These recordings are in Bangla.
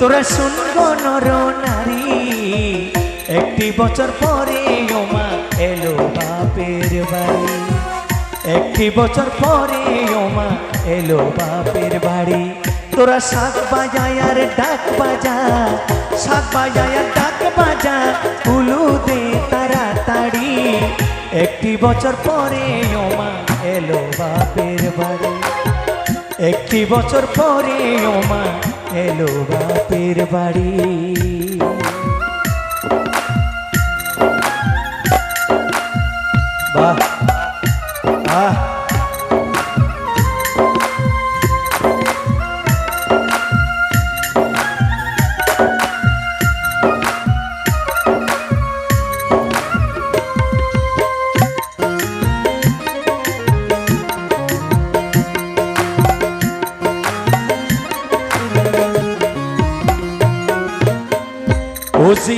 তোরা শুনব নর নারী। একটি বছর পরে ওমা এলো বাপের বাড়ি। একটি বছর পরে ওমা এলো বাপের বাড়ি। তোরা শাক বাজায় আর ডাক বাজা, শাক বাজায় আর ডাক বাজা, উলু দে তাড়াতাড়ি। একটি বছর পরে ওমা এলো বাপের বাড়ি। একটি বছর পরে ওমা এলো বাপের বাড়ি।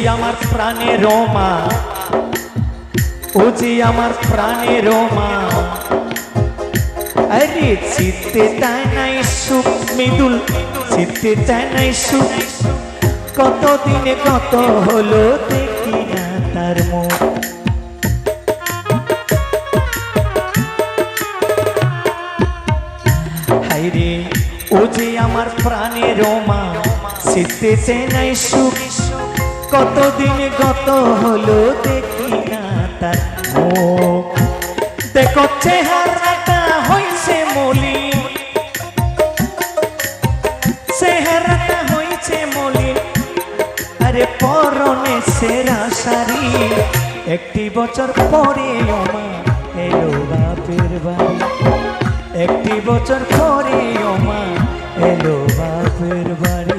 আমার প্রাণের রোমা। ওজি আমার প্রাণে রোমা। আরে চিত্তে তাই নাই সুখ মৃদুল চিত্তে তাই নাই সুখ। কত দিনে কত হলো দেখি না তার মুখ। হাইরে ও যে আমার প্রাণের রোমা। শীতেতে নাই সুখ কতদিন গত হলো দেখি না তার দেখো চেহারাটা হইছে মলি চেহারাটা হইছে মলি আরে পরনে সেরা শাড়ি। একটি বছর পরে ওমা এলো বাপের বাড়ি। একটি বছর পরে ওমা এলো বাপের বাড়ি।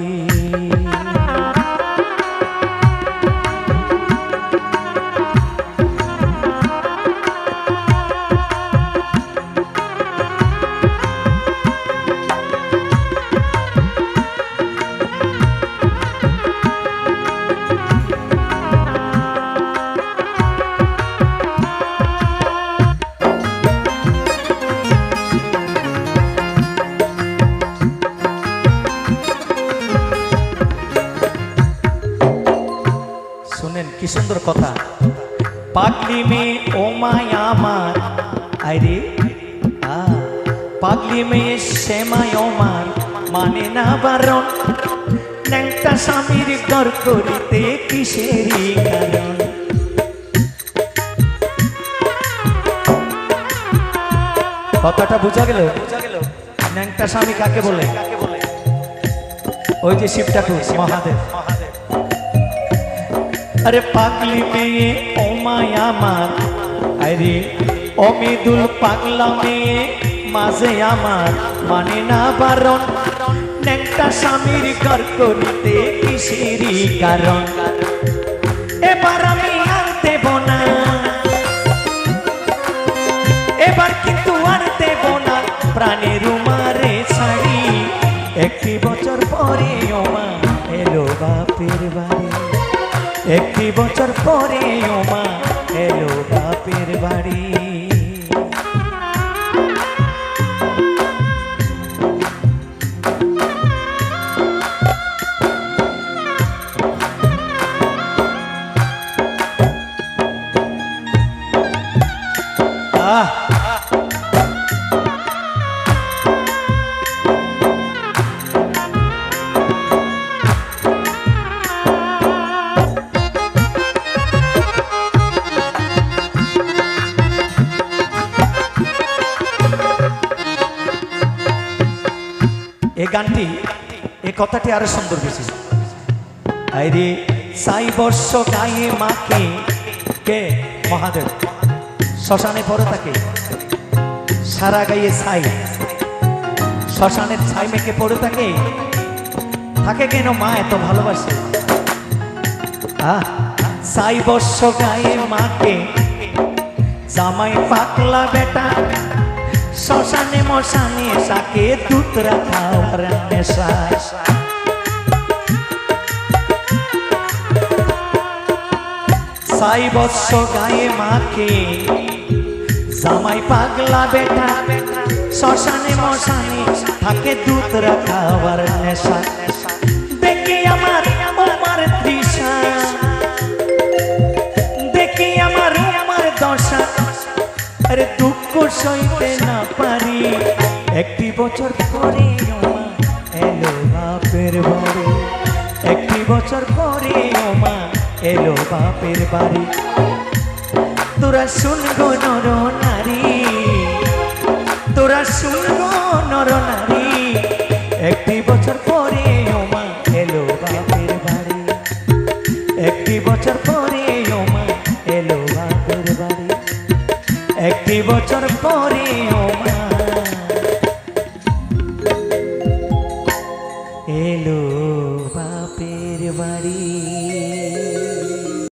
শুনেন, কি সুন্দর কথা। পাগলি মেয়ে ও মায় আমার আরে আ। পাগলি মেয়ে শ্যামায় আমার মানে না বারণ। ন্যাংটা স্বামীর ঘর করিতে কিসেরই কারণ? কথাটা বোঝা গেল? ন্যাংটা স্বামী কাকে বলে? ওই যে শিব ঠাকুর, মহাদেব। আরে পাগলি মেয়ে, ও মায় আমার। আরে, অমিদুল পাগলা মেয়ে, মাঝে আমার। মানে না বারণ? ন্যাংটা স্বামীর ঘর করিতে কিসেরই কারণ? এবার আমি আর দেব না। এবার কিন্তু আর দেব না। প্রাণের উমারে ছাড়ি। একটি বছর পরে ওমা এলো বাপের বাড়ি। একটি বছর পরে ওমা। এই গানটি এই কথাটি আরও সুন্দর বেশি। সাই বর্ষ গায়ে মাকে কে? মহাদেব। শ্মশানে পড়ে থাকে। সারা গায়ে ছাই। শ্মশানের ছাই মেখে পড়ে থাকে। থাকে কেন মা এত ভালোবাসে? আহ সাই বর্ষ গায়ে মাকে জামাই পাকলা বেটা শ্মশানে মশানে সাকে দুতরা খাওয়ার নেশা সাই বৎস গায়ে মাকে জামাই পাগলা বেটা শ্মশানে মশানে থাকে দুধ রাখাবার নেশা দেখে বছর পরে এলো বাপের বাড়ি। একটি বছর পরে ওমা, এলো বাপের বাড়ি। তোরা শুন গো নর নারী, তোরা শুন গো নর নারী। একটি বছর পরে ওমা, এলো বাপের বাড়ি। একটি বছর পরে ওমা, এলো বাপের বাড়ি। একটি বছর পরে ওমা